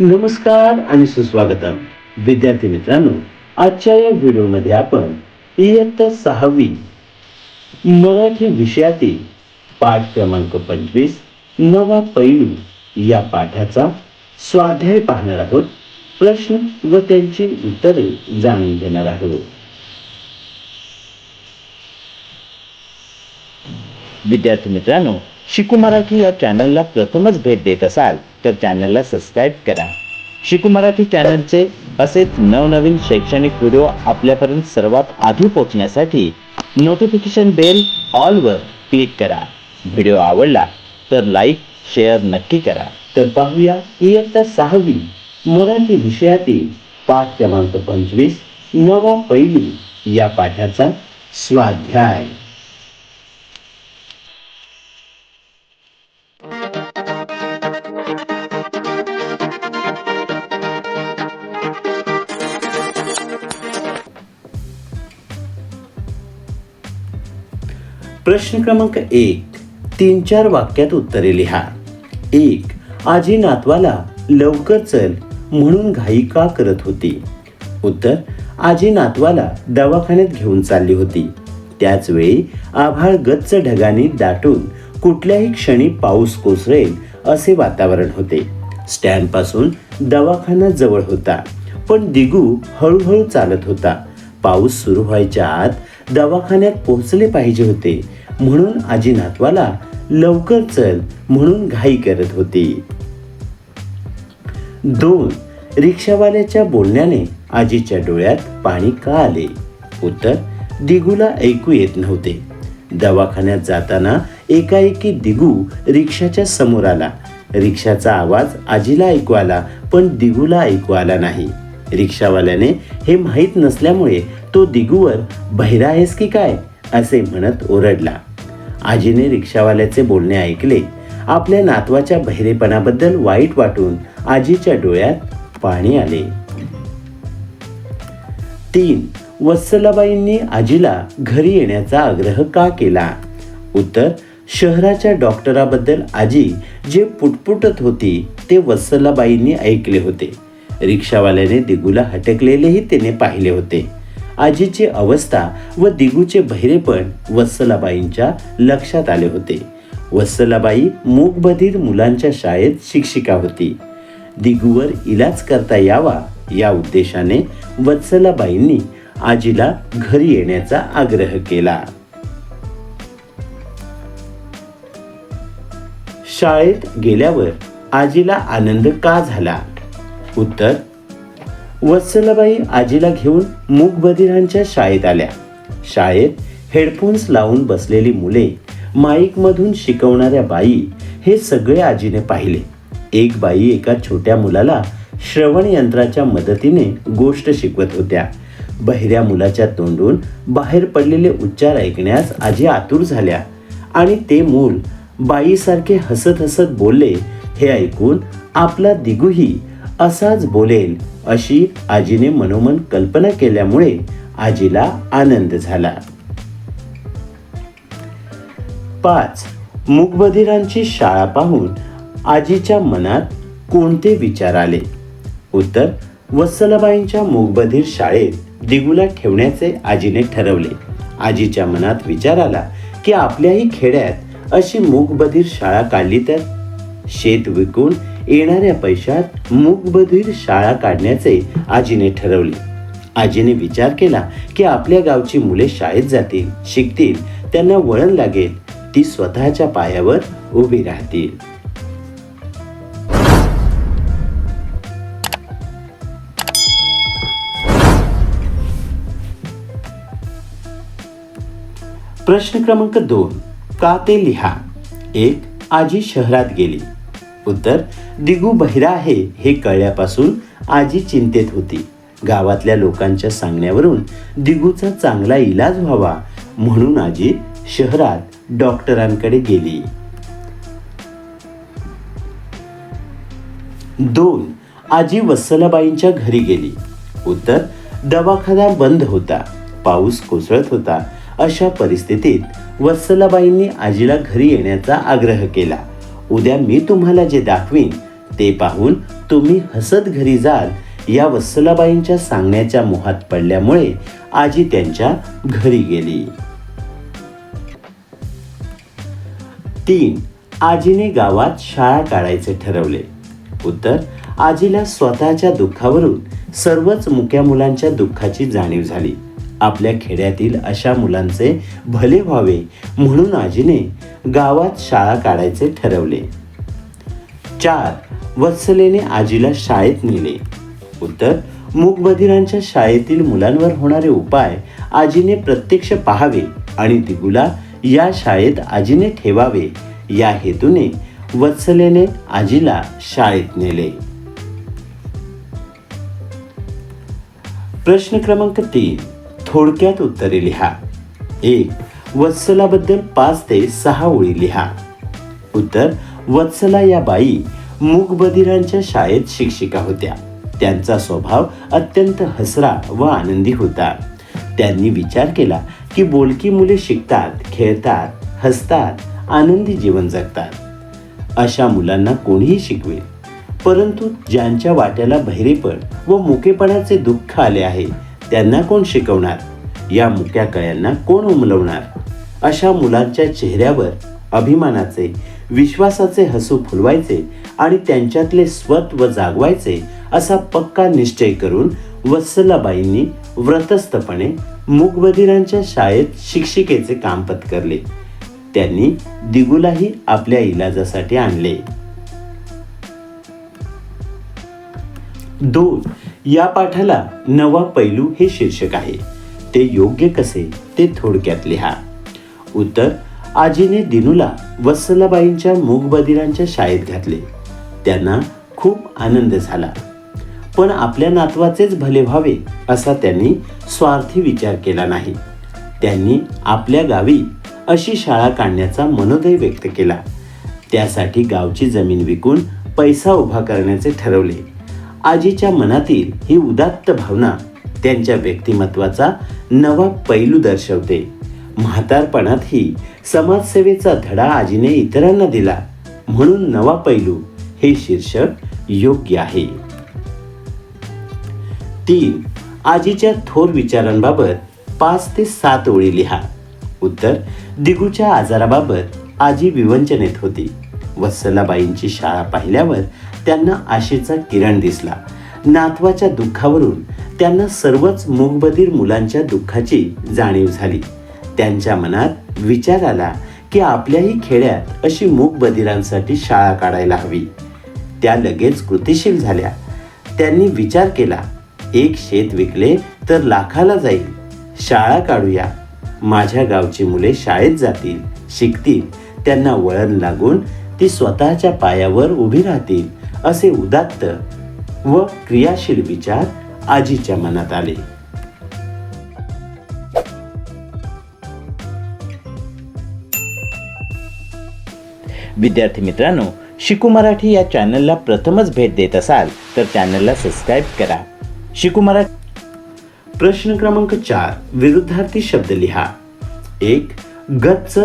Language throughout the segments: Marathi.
नमस्कार आणि सुस्वागतम. विद्यार्थी मित्रांनो आजच्या या व्हिडिओमध्ये आपण इयत्ता सहावी मराठी विषयातील पाठ क्रमांक पंचवीस नवा पैलू या पाठाचा स्वाध्याय पाहणार आहोत. प्रश्न व त्यांची उत्तरे जाणून घेणार आहोत. विद्यार्थी मित्रांनो शिकू मराठी या चॅनलला प्रथमच भेट देत असाल तर चॅनलला सबस्क्राईब करा. शिकू मराठी चॅनलचे असेच नवनवीन शैक्षणिक व्हिडिओ आपल्यापर्यंत सर्वात आधी पोहोचण्यासाठी नोटिफिकेशन बेल ऑलवर क्लिक करा. व्हिडिओ आवडला तर लाईक शेअर नक्की करा. तर पाहूया इयत्ता सहावी मराठी विषयातील पाठ क्रमांक पंचवीस नवा पैलू या पाठाचा स्वाध्याय. प्रश्न क्रमांक एक तीन चार वाक्यात उत्तरे लिहा. एक आजी नातवाला लवकर चल म्हणून घाई का करत होती? उत्तर आजी नातवाला दवाखान्यात घेऊन चालली होती. त्याचवेळी आभाळ गच्च ढगाने दाटून कुठल्याही क्षणी पाऊस कोसळेल असे वातावरण होते. स्टँडपासून दवाखाना जवळ होता पण दिगू हळूहळू चालत होता. पाऊस सुरू व्हायच्या आत दवाखान्यात पोहोचले पाहिजे होते. म्हणून आजी नातवाला लवकर चल म्हणून घाई करत होती. दोन रिक्षावाल्याच्या बोलण्याने आजीच्या डोळ्यात पाणी का आले? उत्तर दिगूला ऐकू येत नव्हते. दवाखान्यात जाताना एकाएकी दिगू रिक्षाच्या समोर आला. रिक्षाचा आवाज आजीला ऐकू आला पण दिगूला ऐकू आला नाही. रिक्षावाल्याने हे माहीत नसल्यामुळे तो दिगूवर बहिरा आहेस की काय? असे म्हणत ओरडला. आजीने रिक्षावाल्याचे बोलणे ऐकले. आपल्या नातवाच्या बहिरेपणाबद्दल वाईट वाटून आजीच्या डोळ्यात पाणी आले. तीन वत्सलाबाईंनी आजीला घरी येण्याचा आग्रह का केला? उत्तर शहराच्या डॉक्टराबद्दल आजी जे पुटपुटत होती ते वत्सलाबाईंनी ऐकले होते. रिक्षावाल्याने दिगूला हटकलेलेही त्याने पाहिले होते. आजीची अवस्था व दिगूचे बहिरेपण वत्सलाबाईंच्या लक्षात आले होते. वत्सलाबाई मूकबधीर मुलांच्या शाळेत शिक्षिका होती. दिगूवर इलाज करता यावा या उद्देशाने वत्सलाबाईंनी आजीला घरी येण्याचा आग्रह केला. शाळेत गेल्यावर आजीला आनंद का झाला? उत्तर वत्सलाबाई आजीला घेऊन मूकबधिरांच्या शाळेत आल्या. शाळेत हेडफोन्स लावून बसलेली मुले माईकमधून शिकवणाऱ्या बाई हे सगळे आजीने पाहिले. एक बाई एका छोट्या मुलाला श्रवण यंत्राच्या मदतीने गोष्ट शिकवत होत्या. बहिऱ्या मुलाच्या तोंडून बाहेर पडलेले उच्चार ऐकण्यास आजी आतुर झाल्या आणि ते मूल बाईसारखे हसत हसत बोलले हे ऐकून आपला दिगूही असाच बोलेल अशी आजीने मनोमन कल्पना केल्यामुळे आजीला आनंद झाला. पाच. मूकबधिरांची शाळा पाहून आजीच्या मनात कोणते विचार आले? उत्तर वत्सलाबाईंच्या मुकबधीर शाळेत दिगूला ठेवण्याचे आजीने ठरवले. आजीच्या मनात विचार आला की आपल्याही खेड्यात अशी मूकबधीर शाळा काढली तर? शेत विकून येणाऱ्या पैशात मूकबधीर शाळा काढण्याचे आजीने ठरवले. आजीने विचार केला की आपल्या गावची मुले शाळेत जातील शिकतील त्यांना वळण लागेल ती स्वतःच्या पायावर उभी राहतील. प्रश्न क्रमांक दोन का ते लिहा? एक आजी शहरात गेली. उत्तर दिगू बहिरा आहे हे कळल्यापासून आजी चिंतेत होती. गावातल्या लोकांच्या सांगण्यावरून दिगूचा चांगला इलाज व्हावा म्हणून आजी शहरात डॉक्टरांकडे गेली. दोन आजी वत्सलाबाईंच्या घरी गेली. उत्तर दवाखाना बंद होता पाऊस कोसळत होता. अशा परिस्थितीत वत्सलाबाईंनी आजीला घरी येण्याचा आग्रह केला. उद्या मी तुम्हाला जे दाखवीन ते पाहून तुम्ही हसत घरी जाल. या वत्सलाबाईंच्या सांगण्याच्या मोहात पडल्यामुळे आजी त्यांच्या घरी गेली. तीन आजीने गावात शाळा काढायचे ठरवले. उत्तर आजीला स्वतःच्या दुःखावरून सर्वच मुक्या मुलांच्या दुःखाची जाणीव झाली. आपल्या खेड्यातील अशा मुलांचे भले व्हावे म्हणून आजीने गावात शाळा काढायचे ठरवले. चार वत्सलेने आजीला शाळेत नेले. उत्तर मूकबधिरांच्या शाळेतील मुलांवर होणारे उपाय आजीने प्रत्यक्ष पाहावे आणि दिगुला या शाळेत आजीने ठेवावे. या हेतूने वत्सलेने आजीला शाळेत नेले. प्रश्न क्रमांक तीन थोडक्यात उत्तरे लिहा. एक वत्सलाबद्दल पाच ते सहा ओळी लिहा. उत्तर वत्सला या बाई मूकबधिरांच्या शाळेत शिक्षिका होत्या. त्यांचा स्वभाव अत्यंत हसरा व आनंदी होता. त्यांनी विचार केला की बोलकी मुले शिकतात खेळतात हसतात आनंदी जीवन जगतात. अशा मुलांना कोणीही शिकवेल. परंतु ज्यांच्या वाट्याला बहिरेपण व मुकेपणाचे दुःख आले आहे त्यांना कोण शिकवणार? या मुक्या कळ्यांना कोण उमलवणार? अशा मुलांच्या चेहऱ्यावर अभिमानाचे विश्वासाचे हसू फुलवायचे आणि त्यांच्यातले स्वत्व जागवायचे असा पक्का निश्चय करून वत्सलाबाईंनी व्रतस्थपणे मूकबधिरांच्या शाळेत शिक्षिकेचे काम पत्करले. त्यांनी दिगूलाही आपल्या इलाजासाठी आणले. दोन. या पाठाला नवा पैलू हे शीर्षक आहे. ते योग्य कसे? ते थोडक्यात लिहा. उत्तर. आजीने दिनूला वत्सलाबाईंच्या मूगबदिरांच्या शाळेत घातले. त्यांना खूप आनंद झाला. पण आपल्या नातवाचेच भले व्हावे असा त्यांनी स्वार्थी विचार केला नाही. त्यांनी आपल्या गावी अशी शाळा काढण्याचा मनोदय व्यक्त केला. त्यासाठी गावची जमीन विकून पैसा उभा करण्याचे ठरवले. आजीच्या मनातील ही उदात्त भावना त्यांच्या व्यक्तिमत्वाचा नवा पैलू दर्शवते. म्हातारपणातही समाजसेवेचा धडा आजीने इतरांना दिला. म्हणून नवा पैलू हे शीर्षक योग्य आहे. तीन आजीच्या थोर विचारांबाबत पाच ते सात ओळी लिहा. उत्तर दिगूच्या आजाराबाबत आजी विवंचनेत होती. वत्सलाबाईंची शाळा पाहिल्यावर त्यांना आशेचा किरण दिसला. नातवाच्या दुःखावरून त्यांना सर्वच मुगबधीर मुलांच्या दुःखाची जाणीव झाली. त्यांच्या मनात विचार आला की आपल्याही खेड्यात अशी मूकबधिरांसाठी शाळा काढायला हवी. त्या लगेच कृतिशील झाल्या. त्यांनी विचार केला एक शेत विकले तर लाखाला जाईल. शाळा काढूया. माझ्या गावची मुले शाळेत जातील शिकतील. त्यांना वळण लागून ती स्वतःच्या पायावर उभी राहतील. असे उदात्त व क्रियाशील विचार आजीच्या मनात आले. विद्यार्थी मित्रांनो शिकू मराठी या चॅनलला प्रथमच भेट देत असाल तर चॅनलला सबस्क्राईब करा. शिकू मराठी प्रश्न क्रमांक चार विरुद्धार्थी शब्द लिहा. एक गच्च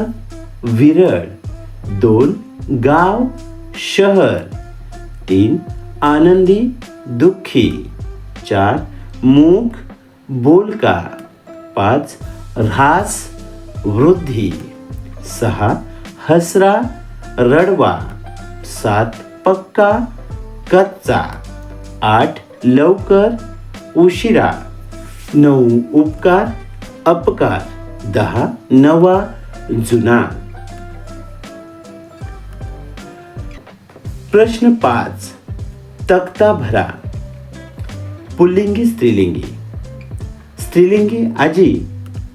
विरळ. दोन गाव शहर. तीन आनंदी दुःखी. चार मूग बोलका पाच ऱ्हास वृद्धी. सहा हसरा रडवा. सात पक्का कच्चा. आठ लवकर उशिरा. नऊ उपकार अपकार. दहा नवा जुना. प्रश्न पाच, तक्ता भरा। पुल्लिंगी स्त्रीलिंगी। स्त्रीलिंगी आजी,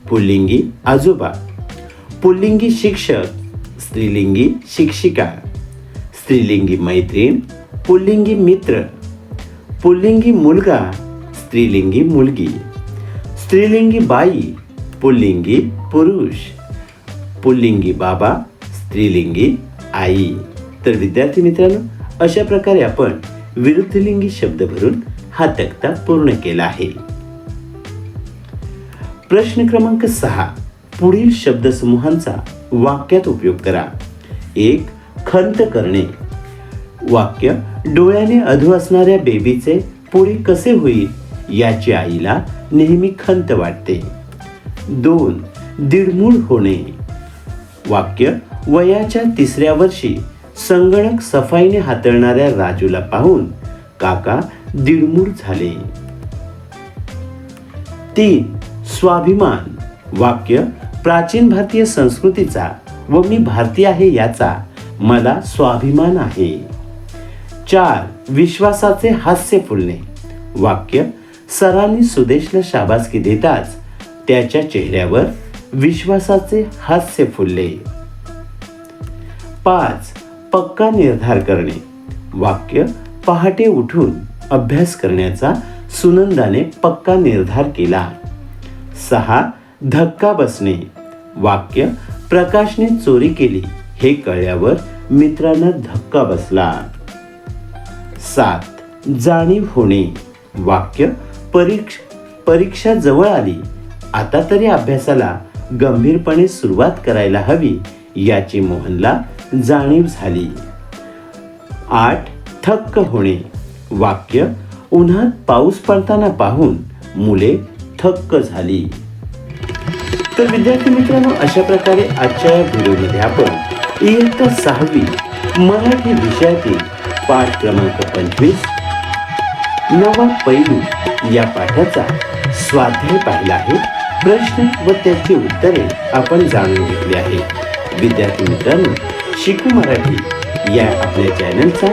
पुल्लिंगी आजोबा। पुल्लिंगी शिक्षक, स्त्रीलिंगी शिक्षिका। स्त्रीलिंगी मैत्रीण, पुल्लिंगी मित्र। पुल्लिंगी मुलगा, स्त्रीलिंगी मुलगी। स्त्रीलिंगी बाई, पुल्लिंगी पुरुष। पुल्लिंगी बाबा, स्त्रीलिंगी आई। तर विद्यार्थी मित्रांनो अशा प्रकारे आपण विरुद्धलिंगी शब्द भरून हा तक्ता पूर्ण केला आहे. प्रश्न क्रमांक सहा पुढील शब्दसमूहांचा वाक्यात उपयोग करा. एक खंत करणे. वाक्य डोळ्याने अधू असणाऱ्या बेबीचे पुढे कसे होईल याची आईला नेहमी खंत वाटते. दोन दिडमूळ होणे. वाक्य वयाच्या तिसऱ्या वर्षी संगणक सफाईने हाताळणाऱ्या राजूला पाहून काका दिडमूर झाले. तीन स्वाभिमान. वाक्य प्राचीन भारतीय संस्कृतीचा व मी भारतीय आहे याचा मला स्वाभिमान आहे. चार विश्वासाचे हास्य फुलणे. वाक्य सरांनी सुदेशला शाबासकी देताच त्याच्या चेहऱ्यावर विश्वासाचे हास्य फुलले. पाच पक्का निर्धार करणे. वाक्य पहाटे उठून अभ्यास करण्याचा सुनंदाने पक्का निर्धार केला. सहा धक्का बसणे. वाक्य प्रकाशने चोरी केली. हे कळल्यावर मित्रांना धक्का बसला. सात जाणीव होणे. वाक्य परीक्ष परीक्षा जवळ आली. आता तरी अभ्यासाला गंभीरपणे सुरुवात करायला हवी याची मोहनला जाणीव झाली. आठ थक्क होणे. वाक्य उन्हात पाऊस पडताना पाहून मुले थक्क झाली. तर विद्यार्थी मित्रांनो अशा प्रकारे आजच्या या व्हिडिओमध्ये आपण इयत्ता सहावी मराठी विषयातील पाठ क्रमांक पंचवीस नवा पैलू या पाठाचा स्वाध्याय पाहिला आहे. प्रश्न व त्याची उत्तरे आपण जाणून घेतली आहे. विद्यार्थी मित्रांनो शिकू मराठी या आपल्या चॅनलचा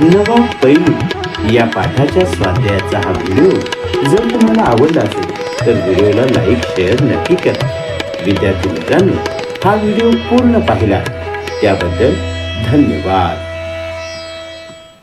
नवा पैलू या पाठाच्या स्वाध्यायाचा हा व्हिडिओ. जर तुम्हाला आवडला असेल तर व्हिडिओला लाईक शेअर नक्की करा. विद्यार्थी मित्रांनो हा व्हिडिओ पूर्ण पाहिला. त्याबद्दल धन्यवाद.